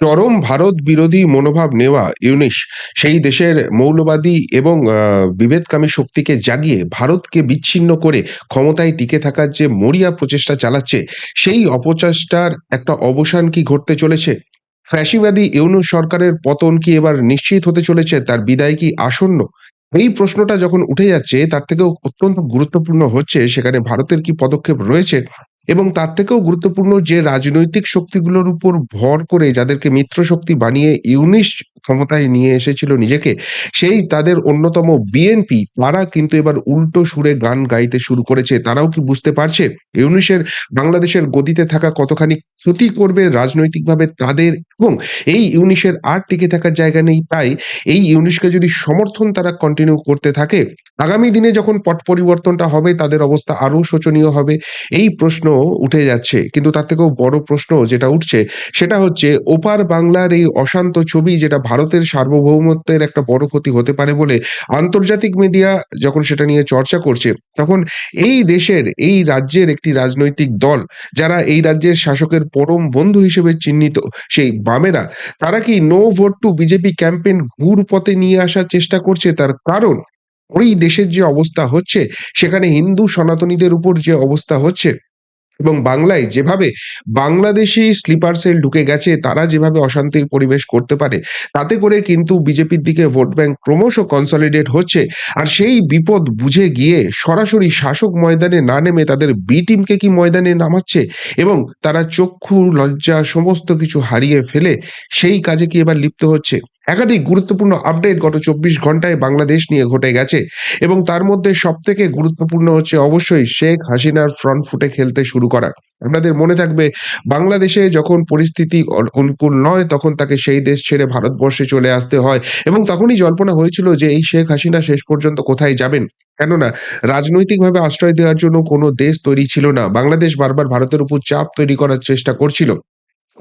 চরম ভারত বিরোধী মনোভাব নেওয়া ইউনিশ সেই দেশের মৌলবাদী এবং বিভেদকামী শক্তিকে জাগিয়ে ভারতকে বিচ্ছিন্ন করে ক্ষমতায় টিকে থাকার যে মরিয়া প্রচেষ্টা চালাচ্ছে, সেই অপচেষ্টার একটা অবসান কি ঘটতে চলেছে? ফ্যাসিবাদী ইউনূস সরকারের পতন কি এবার নিশ্চিত হতে চলেছে? তার বিদায় কি আসন্ন? এই প্রশ্নটা যখন উঠে যাচ্ছে তার থেকেও অত্যন্ত গুরুত্বপূর্ণ হচ্ছে সেখানে ভারতের কি পদক্ষেপ রয়েছে এবং তার থেকেও গুরুত্বপূর্ণ যে রাজনৈতিক শক্তিগুলোর উপর ভর করে যাদেরকে মিত্র শক্তি বানিয়ে ইউনিশ ক্ষমতায় নিয়ে এসেছিল নিজেকে, সেই তাদের অন্যতম বিএনপি তারা কিন্তু এবার উল্টো সুরে গান গাইতে শুরু করেছে। তারাও কি বুঝতে পারছে ইউনিশের বাংলাদেশের গদিতে থাকা কতখানি ক্ষতি করবে রাজনৈতিকভাবে তাদের এবং এই ইউনিশের আর টিকে থাকার জায়গা নেই তাই এই ইউনিশকে যদি সমর্থন তারা কন্টিনিউ করতে থাকে, আগামী দিনে যখন পট পরিবর্তনটা হবে তাদের অবস্থা আরও শোচনীয় হবে। এই প্রশ্ন উঠে যাচ্ছে। কিন্তু তার থেকেও বড় প্রশ্ন যেটা উঠছে সেটা হচ্ছে ওপার বাংলার এই অশান্ত ছবি যেটা ভারতের সার্বভৌমত্বের একটা বড় ক্ষতি হতে পারে বলে আন্তর্জাতিক মিডিয়া যখন সেটা নিয়ে চর্চা করছে, তখন এই দেশের এই রাজ্যের একটি রাজনৈতিক দল যারা এই রাজ্যের শাসকের পরম বন্ধু হিসেবে চিহ্নিত সেই বামেরা, তারা কি no vote to BJP campaign campaign ঘুরপথে নিয়ে আসার চেষ্টা করছে। তার কারণ ওই দেশের যে অবস্থা হচ্ছে সেখানে হিন্দু সনাতনীদের উপর যে অবস্থা হচ্ছে এবং বাংলায় যেভাবে বাংলাদেশি স্লিপার সেল ঢুকে গেছে তারা যেভাবে অশান্তির পরিবেশ করতে পারে, তাতে করে কিন্তু বিজেপির দিকে ভোট ব্যাংক ক্রমশ কনসলিডেট হচ্ছে। আর সেই বিপদ বুঝে গিয়ে সরাসরি শাসক ময়দানে না নেমে তাদের বি টিমকে কি ময়দানে নামাচ্ছে এবং তারা চক্ষু, লজ্জা সমস্ত কিছু হারিয়ে ফেলে সেই কাজে কি এবার লিপ্ত হচ্ছে? একাধিক গুরুত্বপূর্ণ আপডেট গত ২৪ ঘন্টায় বাংলাদেশ নিয়ে ঘটে গেছে এবং তার মধ্যে সবথেকে গুরুত্বপূর্ণ হচ্ছে অবশ্যই শেখ হাসিনার ফ্রন্ট ফুটে খেলতে শুরু করা। আপনাদের মনে থাকবে, বাংলাদেশে যখন পরিস্থিতি অনুকূল নয়, তখন তাকে সেই দেশ ছেড়ে ভারতবর্ষে চলে আসতে হয় এবং তখনই জল্পনা হয়েছিল যে এই শেখ হাসিনা শেষ পর্যন্ত কোথায় যাবেন। কেননা, রাজনৈতিকভাবে আশ্রয় দেওয়ার জন্য কোনো দেশ তৈরি ছিল না। বাংলাদেশ বারবার ভারতের উপর চাপ তৈরি করার চেষ্টা করছিল।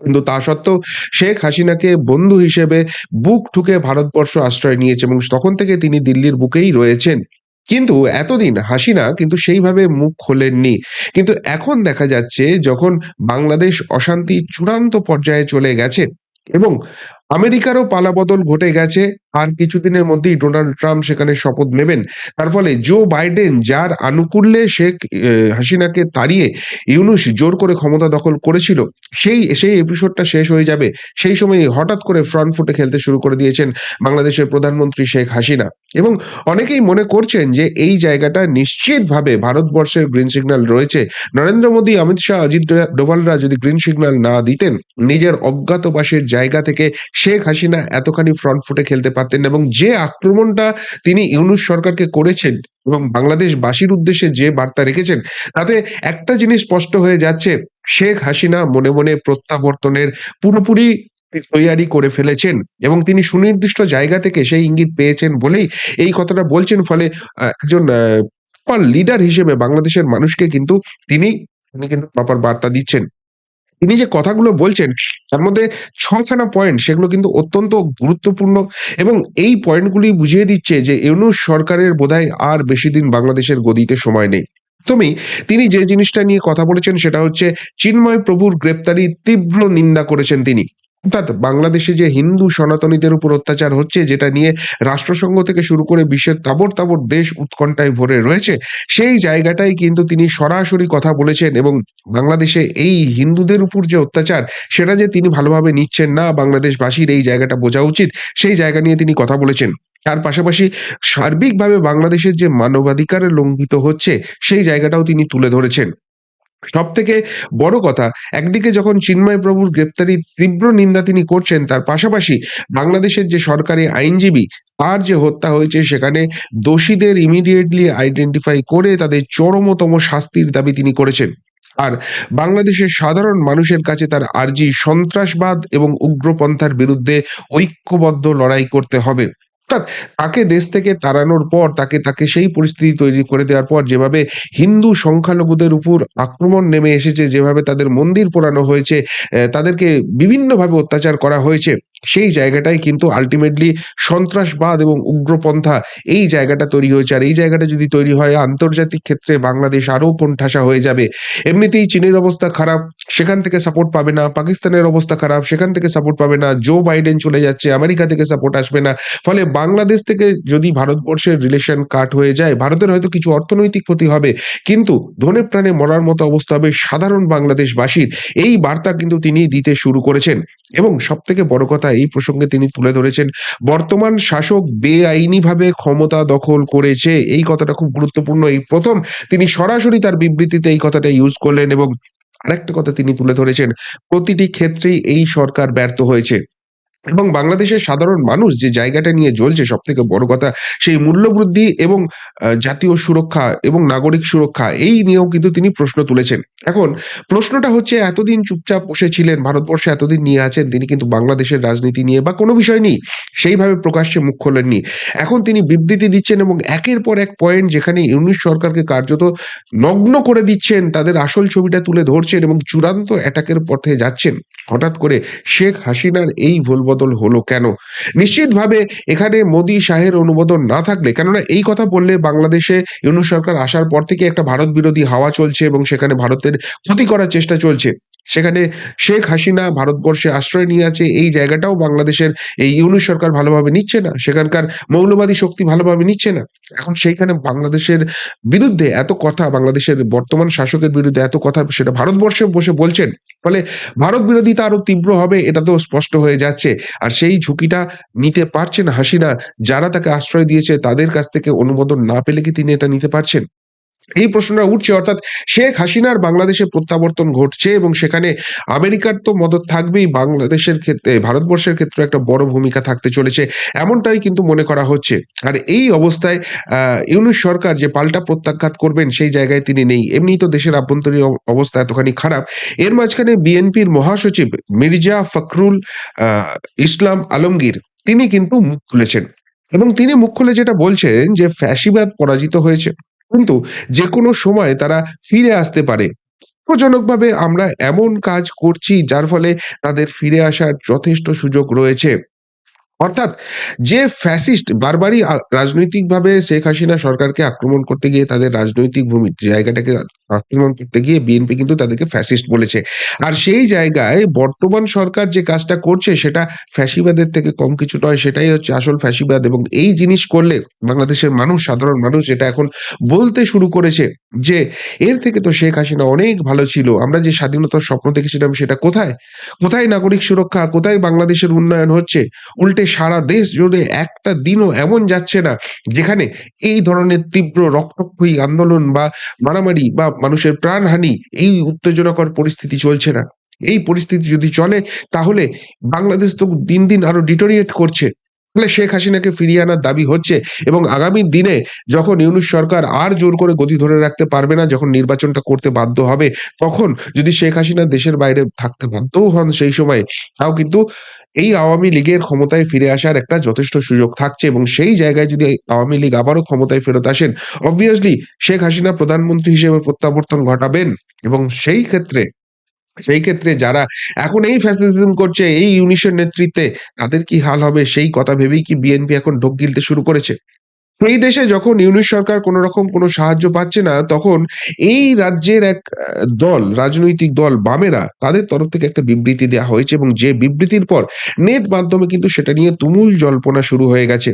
কিন্তু তা সত্ত্বেও শেখ হাসিনাকে বন্ধু হিসেবে বুক ঠুকে ভারতবর্ষ আশ্রয় নিয়েছে এবং তখন থেকে তিনি দিল্লির বুকেই রয়েছেন। কিন্তু এতদিন হাসিনা কিন্তু সেইভাবে মুখ খোলেননি। কিন্তু এখন দেখা যাচ্ছে যখন বাংলাদেশ অশান্তি চূড়ান্ত পর্যায়ে চলে গেছে এবং আমেরিকারও পালাবদল ঘটে গেছে। আর কিছুদিনের মধ্যেই ডোনাল্ড ট্রাম্প সেখানে শপথ নেবেন। তার ফলে জো বাইডেন যার আনুকূল্যে শেখ হাসিনাকে তাড়িয়ে ইউনুস জোর করে ক্ষমতা দখল করেছিল, সেই সেই এপিসোডটা শেষ হয়ে যাবে। সেই সময়ই হঠাৎ করে ফ্রন্ট ফুটে খেলতে শুরু করে দিয়েছেন বাংলাদেশের প্রধানমন্ত্রী শেখ হাসিনা। এবং অনেকেই মনে করছেন যে এই জায়গাটা নিশ্চিতভাবে ভারতবর্ষের গ্রিন সিগন্যাল রয়েছে। নরেন্দ্র মোদী, অমিত শাহ, অজিত ডোভালরা যদি গ্রিন সিগন্যাল না দিতেন, নিজের অজ্ঞাতবাসের জায়গা থেকে শেখ হাসিনা এতখানি ফ্রন্ট ফুটে খেলতে পারতেন এবং যে আক্রমণটা তিনি ইউনুস সরকারকে করেছেন এবং বাংলাদেশবাসীর উদ্দেশ্যে যে বার্তা রেখেছেন, তাতে একটা জিনিস স্পষ্ট হয়ে যাচ্ছে, শেখ হাসিনা মনে, মনে প্রত্যাবর্তনের পুরোপুরি তৈয়ারি করে ফেলেছেন এবং তিনি সুনির্দিষ্ট জায়গা থেকে সেই ইঙ্গিত পেয়েছেন বলেই এই কথাটা বলছেন। ফলে একজন লিডার হিসেবে বাংলাদেশের মানুষকে কিন্তু তিনি কিন্তু প্রপার বার্তা দিচ্ছেন। তিনি যে কথাগুলো বলছেন, তার মধ্যে ছখানা পয়েন্ট সেগুলো কিন্তু অত্যন্ত গুরুত্বপূর্ণ এবং এই পয়েন্টগুলি বুঝিয়ে দিচ্ছে যে ইউনূস সরকারের বোধহয় আর বেশি দিন বাংলাদেশের গদিতে সময় নেই। তুমি, তিনি যে জিনিসটা নিয়ে কথা বলেছেন সেটা হচ্ছে, চিন্ময় প্রভুর গ্রেপ্তারি তীব্র নিন্দা করেছেন তিনি। অর্থাৎ বাংলাদেশে যে হিন্দু সনাতনীদের উপর অত্যাচার হচ্ছে যেটা নিয়ে রাষ্ট্রসংঘ থেকে শুরু করে বিশ্বের তাবর তাবর দেশ উৎকণ্ঠায় ভরে রয়েছে, সেই জায়গাটায় কিন্তু তিনি সরাসরি কথা বলেছেন এবং বাংলাদেশে এই হিন্দুদের উপর যে অত্যাচার সেটা যে তিনি ভালোভাবে নিচ্ছেন না, বাংলাদেশবাসীর এই জায়গাটা বোঝা উচিত, সেই জায়গা নিয়ে তিনি কথা বলেছেন। তার পাশাপাশি সার্বিকভাবে বাংলাদেশের যে মানবাধিকার লঙ্ঘিত হচ্ছে, সেই জায়গাটাও তিনি তুলে ধরেছেন। সবথেকে বড় কথা, একদিকে যখন চিন্ময় প্রভুর গ্রেপ্তারির তীব্র নিন্দা তিনি করছেন, তার পাশাপাশি বাংলাদেশের যে সরকারি আইনজীবী, তার যে হত্যা হয়েছে সেখানে দোষীদের ইমিডিয়েটলি আইডেন্টিফাই করে তাদের চরমতম শাস্তির দাবি তিনি করেছেন। আর বাংলাদেশের সাধারণ মানুষের কাছে তার আর্জি সন্ত্রাসবাদ এবং উগ্রপন্থার বিরুদ্ধে ঐক্যবদ্ধ লড়াই করতে হবে। অর্থাৎ তাকে দেশ থেকে তাড়ানোর পর তাকে, তাকে সেই পরিস্থিতি তৈরি করে দেওয়ার পর যেভাবে হিন্দু সংখ্যালঘুদের উপর আক্রমণ নেমে এসেছে, যেভাবে তাদের মন্দির পোড়ানো হয়েছে, তাদেরকে বিভিন্নভাবে অত্যাচার করা হয়েছে, সেই জায়গাটায় কিন্তু আল্টিমেটলি সন্ত্রাসবাদ এবং উগ্রপন্থা এই জায়গাটা তৈরি হয়েছে। আর এই জায়গাটা যদি তৈরি হয় আন্তর্জাতিক ক্ষেত্রে বাংলাদেশ আরও কোণঠাসা হয়ে যাবে। এমনিতেই চীনের অবস্থা খারাপ, সেখান থেকে সাপোর্ট পাবে না। পাকিস্তানের অবস্থা খারাপ, সেখান থেকে সাপোর্ট পাবে না। জো বাইডেন চলে যাচ্ছে, আমেরিকা থেকে সাপোর্ট আসবে না। ফলে বাংলাদেশ থেকে যদি ভারতবর্ষের রিলেশন কাট হয়ে যায়, ভারতের হয়তো কিছু অর্থনৈতিক ক্ষতি হবে। কিন্তু ধনে প্রাণে মরার মতো অবস্থা হবে সাধারণ বাংলাদেশবাসীর। এই বার্তা কিন্তু তিনি দিতে শুরু করেছেন। এবং সব থেকে বড় কথা এই প্রসঙ্গে তিনি তুলে ধরেছেন, বর্তমান শাসক বেআইনিভাবে ক্ষমতা দখল করেছে। এই কথাটা খুব গুরুত্বপূর্ণ। এই প্রথম তিনি সরাসরি তার বিবৃতিতে এই কথাটা ইউজ করলেন এবং আরেকটা কথা তিনি তুলে ধরেছেন, প্রতিটি ক্ষেত্রেই এই সরকার ব্যর্থ হয়েছে। এবং বাংলাদেশের সাধারণ মানুষ যে জায়গাটা নিয়ে জ্বলছে সব থেকে বড় কথা সেই মূল্যবৃদ্ধি এবং জাতীয় সুরক্ষা এবং নাগরিক সুরক্ষা এই নিয়েও কিন্তু তিনি প্রশ্ন তুলেছেন। এখন প্রশ্নটা হচ্ছে এতদিন চুপচাপ বসেছিলেন, ভারতবর্ষে এতদিন নিয়ে আছেন তিনি কিন্তু বাংলাদেশের রাজনীতি নিয়ে বা কোনো বিষয় নিয়ে সেইভাবে প্রকাশ্যে মুখ খোলেননি। এখন তিনি বিবৃতি দিচ্ছেন এবং একের পর এক পয়েন্ট যেখানে ইউনিশ সরকারকে কার্যত নগ্ন করে দিচ্ছেন, তাদের আসল ছবিটা তুলে ধরছেন এবং চূড়ান্ত অ্যাটাকের পথে যাচ্ছেন। হঠাৎ করে শেখ হাসিনার এই ভুলবদল হলো কেন? নিশ্চিতভাবে এখানে মোদি শাহের অনুমোদন না থাকলে, কেননা এই কথা বললে বাংলাদেশে ইউনু সরকার আসার পর থেকে একটা ভারত বিরোধী হাওয়া চলছে এবং সেখানে ভারতের ক্ষতি করার চেষ্টা চলছে। সেখানে শেখ হাসিনা ভারতবর্ষে আশ্রয় নিয়ে আছে এই জায়গাটাও বাংলাদেশের এই ইউনূস সরকার ভালোভাবে নিচ্ছে না। সেখানকার মৌলবাদী শক্তি ভালোভাবে নিচ্ছে না। এখন সেইখানে বাংলাদেশের বিরুদ্ধে এত কথা, বাংলাদেশের বর্তমান শাসকের বিরুদ্ধে এত কথা সেটা ভারতবর্ষে বসে বলছেন। ফলে ভারত বিরোধিতা আরও তীব্র হবে এটা তো স্পষ্ট হয়ে যাচ্ছে। আর সেই ঝুঁকিটা নিতে পারছেন হাসিনা। যারা তাকে আশ্রয় দিয়েছে তাদের কাছ থেকে অনুমোদন না পেলে কি তিনি এটা নিতে পারছেন? এই প্রশ্নটা উঠছে, অর্থাৎ শেখ হাসিনার বাংলাদেশে প্রত্যাবর্তন ঘটছে এবং সেখানে আমেরিকার তো মদত থাকবেই, বাংলাদেশের ক্ষেত্রে, ভারতবর্ষের ক্ষেত্রে একটা বড় ভূমিকা থাকতে চলেছে। এমনটাই কিন্তু মনে করা হচ্ছে। আর এই অবস্থায় ইউনুস সরকার যে পাল্টা প্রত্যাঘাত করবেন, সেই জায়গায় তিনি নেই। এমনিই তো দেশের আভ্যন্তরীণ অবস্থা এতখানি খারাপ। এর মাঝখানে বিএনপির মহাসচিব মির্জা ফখরুল ইসলাম আলমগীর, তিনি কিন্তু মুখ খুলেছেন। এবং তিনি মুখ খুলে যেটা বলছেন যে ফ্যাসিবাদ পরাজিত হয়েছে। কিন্তু যে কোনো সময় তারা ফিরে আসতে পারে। দুঃখজনকভাবে আমরা এমন কাজ করছি যার ফলে তাদের ফিরে আসার যথেষ্ট সুযোগ রয়েছে। অর্থাৎ যে ফ্যাসিস্ট বারবারই রাজনৈতিকভাবে শেখ হাসিনা সরকারকে আক্রমণ করতে গিয়ে তাদের রাজনৈতিক ভূমি, জায়গাটাকে করতে গিয়ে বিএনপি কিন্তু তাদেরকে ফ্যাসিস্ট বলেছে। আর সেই জায়গায় বর্তমান সরকার যে কাজটা করছে সেটা ফ্যাসিবাদের থেকে কম কিছু নয়। সেটাই হচ্ছে আসল ফ্যাসিবাদ এবং এই জিনিস করলে বাংলাদেশের মানুষ, সাধারণ মানুষ যেটা এখন বলতে শুরু করেছে যে, "এর থেকে তো শেখ হাসিনা অনেক ভালো ছিল। আমরা যে স্বাধীনতার স্বপ্ন দেখেছিলাম সেটা কোথায়? কোথায় নাগরিক সুরক্ষা? কোথায় বাংলাদেশের উন্নয়ন হচ্ছে? উল্টে সারা দেশ জুড়ে একটা দিনও এমন যাচ্ছে না যেখানে এই ধরনের তীব্র রক্তক্ষয়ী আন্দোলন বা মারামারি বা মানুষের প্রাণহানি এই উত্তেজনাকর পরিস্থিতি চলছে না। এই পরিস্থিতি যদি চলে তাহলে বাংলাদেশ তো দিন, দিন আরও ডিটোরিয়েট করছে। ফলে শেখ হাসিনাকে ফিরিয়ে আনার দাবি হচ্ছে এবং আগামী দিনে যখন ইউনুস সরকার আর জোর করে গতি ধরে রাখতে পারবে না, যখন নির্বাচনটা করতে বাধ্য হবে, তখন যদি শেখ হাসিনা দেশের বাইরে থাকতে বাধ্যও হন সেই সময়ে, তাও কিন্তু এই আওয়ামী লীগের ক্ষমতায় ফিরে আসার একটা যথেষ্ট সুযোগ থাকছে এবং সেই জায়গায় যদি আওয়ামী লীগ আবারও ক্ষমতায় ফেরত আসেন, অবভিয়াসলি শেখ হাসিনা প্রধানমন্ত্রী হিসেবে প্রত্যাবর্তন ঘটাবেন এবং সেই ক্ষেত্রে সেই ক্ষেত্রে যারা এখন এই ফ্যাসিজম করছে এই ইউনিশের নেতৃত্বে তাদের কি হাল হবে সেই কথা ভেবেই কি বিএনপি এখন ঢোক গিলতে শুরু করেছে? এই দেশে যখন ইউনূস সরকার কোন রকম কোন সাহায্য পাচ্ছে না তখন এই রাজ্যের এক দল, রাজনৈতিক দল বামেরা তাদের তরফ থেকে একটা বিবৃতি দেওয়া হয়েছে এবং যে বিবৃতির পর নেট মাধ্যমে কিন্তু সেটা নিয়ে তুমুল জল্পনা শুরু হয়ে গেছে।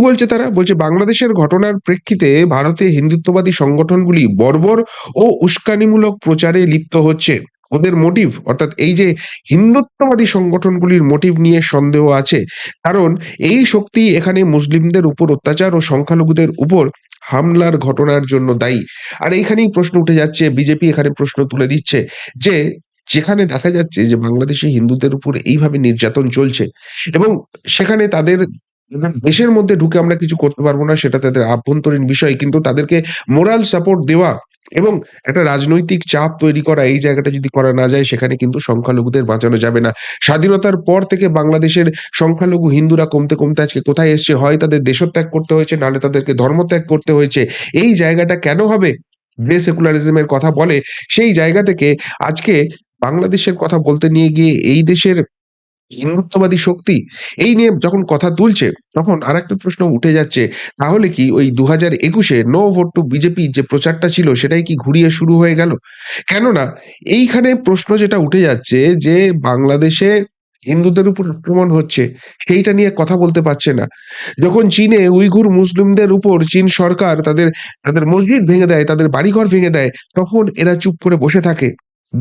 বলছে তারা? বলছে বাংলাদেশের ঘটনার প্রেক্ষিতে ভারতে হিন্দুত্ববাদী সংগঠনগুলি বর্বর ও উস্কানিমূলক প্রচারে লিপ্ত হচ্ছে। ওদের মোটিভ অর্থাৎ এই যে হিন্দুত্ববাদী সংগঠনগুলির মোটিভ নিয়ে সন্দেহ আছে। কারণ এই শক্তি এখানে মুসলিমদের উপর অত্যাচার ও সংখ্যালঘুদের উপর হামলার ঘটনার জন্য দায়ী। আর এইখানেই প্রশ্ন উঠে যাচ্ছে, বিজেপি এখানে প্রশ্ন তুলে দিচ্ছে যে, যেখানে দেখা যাচ্ছে যে বাংলাদেশে হিন্দুদের উপর এইভাবে নির্যাতন চলছে এবং সেখানে তাদের দেশের মধ্যে ঢুকে আমরা কিছু করতে পারব না সেটা তাদের আভ্যন্তরীণ বিষয়। কিন্তু তাদেরকে মোরাল সাপোর্ট দেওয়া এবং একটা রাজনৈতিক চাপ তৈরি করা এই জায়গাটা যদি করা না যায় সেখানে কিন্তু সংখ্যালঘুদের বাঁচানো যাবে না। স্বাধীনতার পর থেকে বাংলাদেশের সংখ্যালঘু হিন্দুরা কমতে, কমতে আজকে কোথায় এসছে? হয় তাদের দেশত্যাগ করতে হয়েছে নাহলে তাদেরকে ধর্মত্যাগ করতে হয়েছে। এই জায়গাটা কেন হবে? যে সেকুলারিজম এর কথা বলে সেই জায়গা থেকে আজকে বাংলাদেশের কথা বলতে নিয়ে গিয়ে এই দেশের হিন্দুত্ববাদী শক্তি, এই নিয়ে যখন কথা তুলছে, তখন আর একটা প্রশ্ন উঠে যাচ্ছে, তাহলে কি ওই দু হাজার একুশে নো ভোট টু বিজেপি যে প্রচারটা ছিল, সেটাই কি ঘুরিয়ে শুরু হয়ে গেল? কেননা, এইখানে প্রশ্ন যেটা উঠে যাচ্ছে যে বাংলাদেশে হিন্দুদের উপর আক্রমণ হচ্ছে, সেইটা নিয়ে কথা বলতে পারছে না। যখন চীনে উইঘুর মুসলিমদের উপর চীন সরকার তাদের তাদের মসজিদ ভেঙে দেয়, তাদের বাড়িঘর ভেঙে দেয়, তখন এরা চুপ করে বসে থাকে।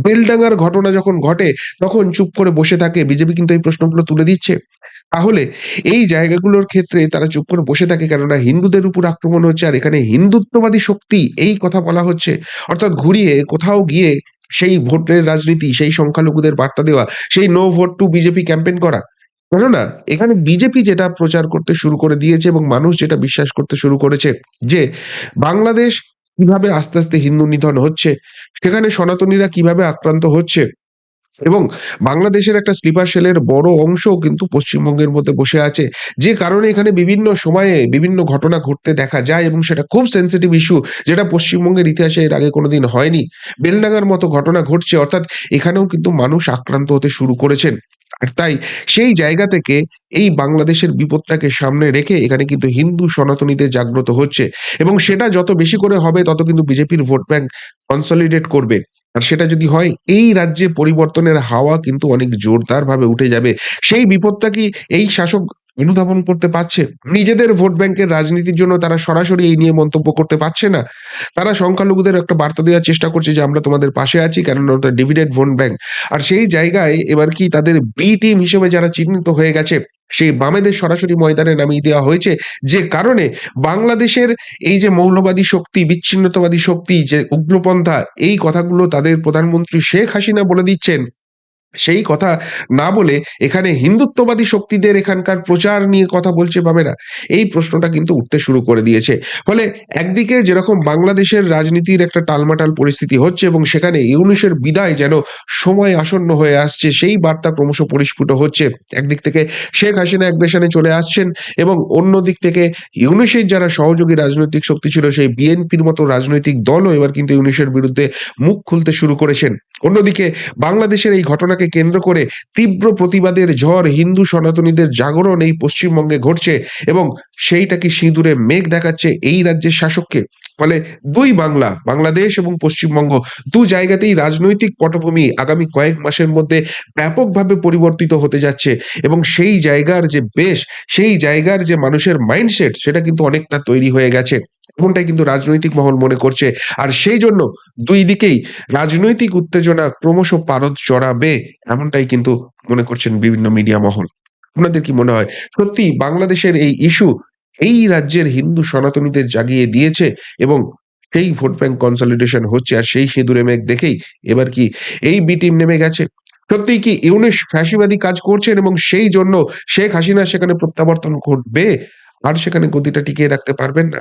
বেলডাঙ্গার ঘটনা যখন ঘটে, তখন চুপ করে বসে থাকে। বিজেপি কিন্তু এই প্রশ্নগুলো তুলে দিচ্ছে। তাহলে এই জায়গাগুলোর ক্ষেত্রে তারা চুপ করে বসে থাকে কেননা হিন্দুদের উপর আক্রমণ হচ্ছে আর এখানে হিন্দুত্ববাদী শক্তি এই কথা বলা হচ্ছে। অর্থাৎ ঘুরিয়ে কোথাও গিয়ে সেই ভোটের রাজনীতি, সেই সংখ্যালঘুদের বার্তা দেওয়া, সেই no vote to BJP campaign করা। কেননা এখানে বিজেপি যেটা প্রচার করতে শুরু করে দিয়েছে এবং মানুষ যেটা বিশ্বাস করতে শুরু করেছে যে বাংলাদেশ কীভাবে আস্তে আস্তে হিন্দু নিধন হচ্ছে? সেখানে সনাতনীরা কীভাবে আক্রান্ত হচ্ছে? এবং বাংলাদেশের একটা স্লিপার সেলের বড় অংশ কিন্তু পশ্চিমবঙ্গের মধ্যে বসে আছে। যে কারণে এখানে বিভিন্ন সময়ে বিভিন্ন ঘটনা ঘটতে দেখা যায় এবং সেটা খুব সেন্সিটিভ ইস্যু যেটা পশ্চিমবঙ্গের ইতিহাসে এর আগে কোনোদিন হয়নি। বেলডাঙ্গার মতো ঘটনা ঘটছে, অর্থাৎ এখানেও কিন্তু মানুষ আক্রান্ত হতে শুরু করেছেন। আর তাই সেই জায়গা থেকে এই বাংলাদেশের বিপদটাকে সামনে রেখে এখানে কিন্তু হিন্দু সনাতনীদের জাগ্রত হচ্ছে। এবং সেটা যত বেশি করে হবে, তত কিন্তু বিজেপির ভোট ব্যাংক কনসলিডেট করবে আর সেটা যদি হয়, এই রাজ্যে পরিবর্তনের হাওয়া কিন্তু অনেক জোরদার ভাবে উঠে যাবে। সেই বিপদটা কি এই শাসক অনুধাবন করতে পারছে? নিজেদের ভোট ব্যাংকের রাজনীতির জন্য তারা সরাসরি এই নিয়ে মন্তব্য করতে পারছে না? তারা সংখ্যালঘুদের একটা বার্তা দেওয়ার চেষ্টা করছে যে, আমরা তোমাদের পাশে আছি ওটা ডিভিডেড ভোট ব্যাংক আর সেই জায়গায় এবার কি তাদের বি টিম হিসেবে যারা চিহ্নিত হয়ে গেছে সেই বামেদের সরাসরি ময়দানে নামিয়ে দেওয়া হয়েছে। যে কারণে বাংলাদেশের এই যে মৌলবাদী শক্তি, বিচ্ছিন্নতাবাদী শক্তি, যে উগ্রপন্থা, এই কথাগুলো তাদের প্রধানমন্ত্রী শেখ হাসিনা বলে দিচ্ছেন। সেই কথা না বলে এখানে হিন্দুত্ববাদী শক্তিদের এখানকার প্রচার নিয়ে কথা বলছে বামেরা। এই প্রশ্নটা কিন্তু উঠতে শুরু করে দিয়েছে। ফলে একদিকে যেরকম বাংলাদেশের রাজনীতির একটা টালমাটাল পরিস্থিতি হচ্ছে এবং সেখানে ইউনিশের বিদায় যেন সময় আসন্ন হয়ে আসছে, সেই বার্তা ক্রমশ পরিস্ফুট হচ্ছে। একদিক থেকে শেখ হাসিনা অ্যাগ্রেশনে চলে আসছেন এবং অন্য দিক থেকে ইউনিশের যারা সহযোগী রাজনৈতিক শক্তি ছিল, সেই বিএনপির মতো রাজনৈতিক দলও এবার কিন্তু ইউনিশের বিরুদ্ধে মুখ খুলতে শুরু করেছেন। অন্যদিকে বাংলাদেশের এই ঘটনাকে কেন্দ্র করে তীব্র প্রতিবাদের ঝড় হিন্দু সনাতনীদের জাগরণ এই পশ্চিমবঙ্গে ঘটছে এবং সেইটাকে সিঁদুরে মেঘ দেখাচ্ছে এই রাজ্যের শাসককে? ফলে দুই বাংলা, বাংলাদেশ এবং পশ্চিমবঙ্গ দু জায়গাতেই রাজনৈতিক পটভূমি আগামী কয়েক মাসের মধ্যে ব্যাপকভাবে পরিবর্তিত হতে যাচ্ছে এবং সেই জায়গার যে বেশ, সেই জায়গার যে মানুষের মাইন্ডসেট, সেটা কিন্তু অনেকটা তৈরি হয়ে গেছে। এমনটাই কিন্তু রাজনৈতিক মহল মনে করছে। আর সেই জন্য দুই দিকেই রাজনৈতিক উত্তেজনা ক্রমশ পারদ চড়াবে এমনটাই কিন্তু মনে করছেন বিভিন্ন মিডিয়া মহল। আপনাদের কি মনে হয়? সত্যি বাংলাদেশের এই ইস্যু এই রাজ্যের হিন্দু সনাতনীদের জাগিয়ে দিয়েছে এবং সেই ভোট ব্যাংক কনসলিডেশন হচ্ছে আর সেই সিঁদুরে মেঘ দেখেই এবার কি এই বি টিম নেমে গেছে। সত্যিই কি ইউনেস ফ্যাসিবাদী কাজ করছেন এবং সেই জন্য শেখ হাসিনা সেখানে প্রত্যাবর্তন ঘটবে? আর সেখানে গতিটা টিকিয়ে রাখতে পারবেন না।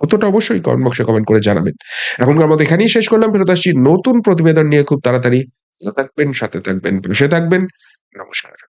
কতটা অবশ্যই কমেন্ট বক্সে কমেন্ট করে জানাবেন। এখনকার মতো এখানেই শেষ করলাম। ফেরত আসছি নতুন প্রতিবেদন নিয়ে। খুব তাড়াতাড়ি। থাকবেন, সাথে থাকবেন বসে থাকবেন। নমস্কার।